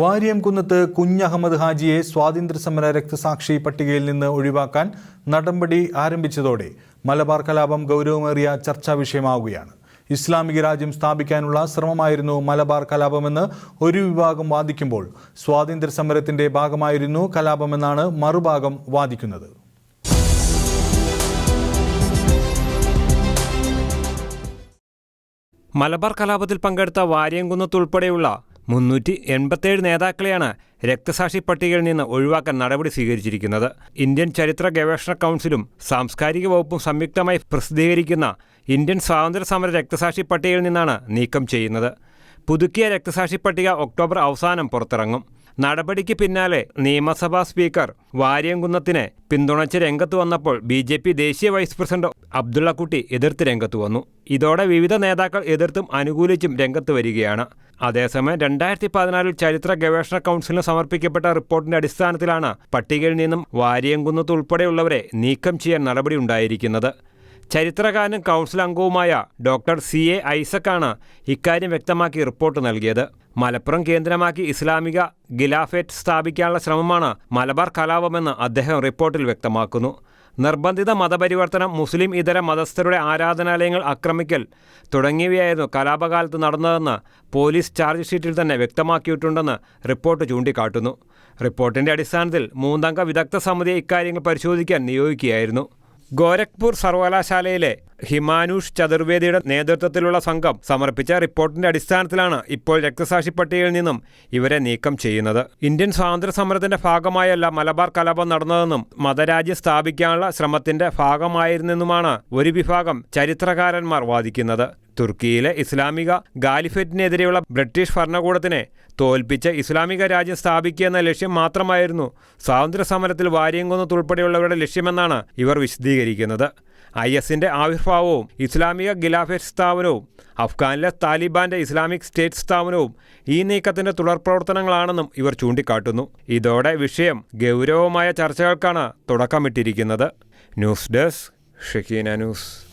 വാരിയംകുന്നത്ത് കുഞ്ഞഹമ്മദ് ഹാജിയെ സ്വാതന്ത്ര്യസമര രക്തസാക്ഷി പട്ടികയിൽ നിന്ന് ഒഴിവാക്കാൻ നടപടി ആരംഭിച്ചതോടെ മലബാർ കലാപം ഗൗരവമേറിയ ചർച്ചാ വിഷയമാവുകയാണ്. ഇസ്ലാമിക രാജ്യം സ്ഥാപിക്കാനുള്ള ശ്രമമായിരുന്നു മലബാർ കലാപമെന്ന് ഒരു വിഭാഗം വാദിക്കുമ്പോൾ സ്വാതന്ത്ര്യ സമരത്തിന്റെ ഭാഗമായിരുന്നു കലാപമെന്നാണ് മറുഭാഗം വാദിക്കുന്നത്. മലബാർ കലാപത്തിൽ പങ്കെടുത്ത വാര്യംകുന്നത്ത് ഉൾപ്പെടെയുള്ള മുന്നൂറ്റി എൺപത്തേഴ് നേതാക്കളെയാണ് രക്തസാക്ഷി പട്ടികയിൽ നിന്ന് ഒഴിവാക്കാൻ നടപടി സ്വീകരിച്ചിരിക്കുന്നത്. ഇന്ത്യൻ ചരിത്ര ഗവേഷണ കൗൺസിലും സാംസ്കാരിക വകുപ്പും സംയുക്തമായി പ്രസിദ്ധീകരിക്കുന്ന ഇന്ത്യൻ സ്വാതന്ത്ര്യ സമര രക്തസാക്ഷി പട്ടികയിൽ നിന്നാണ് നീക്കം ചെയ്യുന്നത്. പുതുക്കിയ രക്തസാക്ഷി പട്ടിക ഒക്ടോബർ അവസാനം പുറത്തിറങ്ങും. നടപടിക്ക് പിന്നാലെ നിയമസഭാ സ്പീക്കർ വാര്യംകുന്നത്തിനെ പിന്തുണച്ച് രംഗത്ത് വന്നപ്പോൾ ബി ജെ പി ദേശീയ വൈസ് പ്രസിഡന്റ് അബ്ദുള്ളക്കുട്ടി എതിർത്ത് രംഗത്ത് വന്നു. ഇതോടെ വിവിധ നേതാക്കൾ എതിർത്തും അനുകൂലിച്ചും രംഗത്ത് വരികയാണ്. അതേസമയം രണ്ടായിരത്തി പതിനാലിൽ ചരിത്ര ഗവേഷണ കൗൺസിലിന് സമർപ്പിക്കപ്പെട്ട റിപ്പോർട്ടിന്റെ അടിസ്ഥാനത്തിലാണ് പട്ടികയിൽ നിന്നും വാര്യംകുന്നത്ത് ഉൾപ്പെടെയുള്ളവരെ നീക്കം ചെയ്യാൻ നടപടിയുണ്ടായിരിക്കുന്നത് ചരിത്രകാരനും കൗൺസിൽ അംഗവുമായ ഡോക്ടർ സി എ ഐസക്കാണ് ഇക്കാര്യം വ്യക്തമാക്കി റിപ്പോർട്ട് നൽകിയത്. മലപ്പുറം കേന്ദ്രമാക്കി ഇസ്ലാമിക ഗിലാഫേറ്റ് സ്ഥാപിക്കാനുള്ള ശ്രമമാണ് മലബാർ കലാപമെന്ന് അദ്ദേഹം റിപ്പോർട്ടിൽ വ്യക്തമാക്കുന്നു. നിർബന്ധിത മതപരിവർത്തനം മുസ്ലിം ഇതര മതസ്ഥരുടെ ആരാധനാലയങ്ങൾ ആക്രമിക്കൽ തുടങ്ങിയവയായിരുന്നു കലാപകാലത്ത് നടന്നതെന്ന് പോലീസ് ചാർജ് ഷീറ്റിൽ തന്നെ വ്യക്തമാക്കിയിട്ടുണ്ടെന്ന് റിപ്പോർട്ട് ചൂണ്ടിക്കാട്ടുന്നു. റിപ്പോർട്ടിന്റെ അടിസ്ഥാനത്തിൽ മൂന്നംഗ വിദഗ്ധ സമിതിയെ ഇക്കാര്യങ്ങൾ പരിശോധിക്കാൻ നിയോഗിക്കുകയായിരുന്നു. ഗോരഖ്പൂർ സർവകലാശാലയിലെ ഹിമാനുഷ് ചതുർവേദിയുടെ നേതൃത്വത്തിലുള്ള സംഘം സമർപ്പിച്ച റിപ്പോർട്ടിന്റെ അടിസ്ഥാനത്തിലാണ് ഇപ്പോൾ രക്തസാക്ഷി പട്ടികയിൽ നിന്നും ഇവരെ നീക്കം ചെയ്യുന്നത്. ഇന്ത്യൻ സ്വാതന്ത്ര്യ സമരത്തിന്റെ ഭാഗമായല്ല മലബാർ കലാപം നടന്നതെന്നും മതരാജ്യം സ്ഥാപിക്കാനുള്ള ശ്രമത്തിന്റെ ഭാഗമായിരുന്നെന്നുമാണ് ഒരു വിഭാഗം ചരിത്രകാരന്മാർ വാദിക്കുന്നത്. തുർക്കിയിലെ ഇസ്ലാമിക ഗാലിഫറ്റിനെതിരെയുള്ള ബ്രിട്ടീഷ് ഭരണകൂടത്തിനെ തോൽപ്പിച്ച് ഇസ്ലാമിക രാജ്യം സ്ഥാപിക്കുക എന്ന ലക്ഷ്യം മാത്രമായിരുന്നു സ്വാതന്ത്ര്യ സമരത്തിൽ വാര്യംകുന്നത്തുൾപ്പെടെയുള്ളവരുടെ ലക്ഷ്യമെന്നാണ് ഇവർ വിശദീകരിക്കുന്നത്. ഐ എസിന്റെ ആവിർഭാവവും ഇസ്ലാമിക ഗിലാഫറ്റ് സ്ഥാപനവും അഫ്ഗാനിലെ താലിബാന്റെ ഇസ്ലാമിക് സ്റ്റേറ്റ് സ്ഥാപനവും ഈ നീക്കത്തിന്റെ തുടർപ്രവർത്തനങ്ങളാണെന്നും ഇവർ ചൂണ്ടിക്കാട്ടുന്നു. ഇതോടെ വിഷയം ഗൗരവമായ ചർച്ചകൾക്കാണ് തുടക്കമിട്ടിരിക്കുന്നത്. News desk Shakeena news.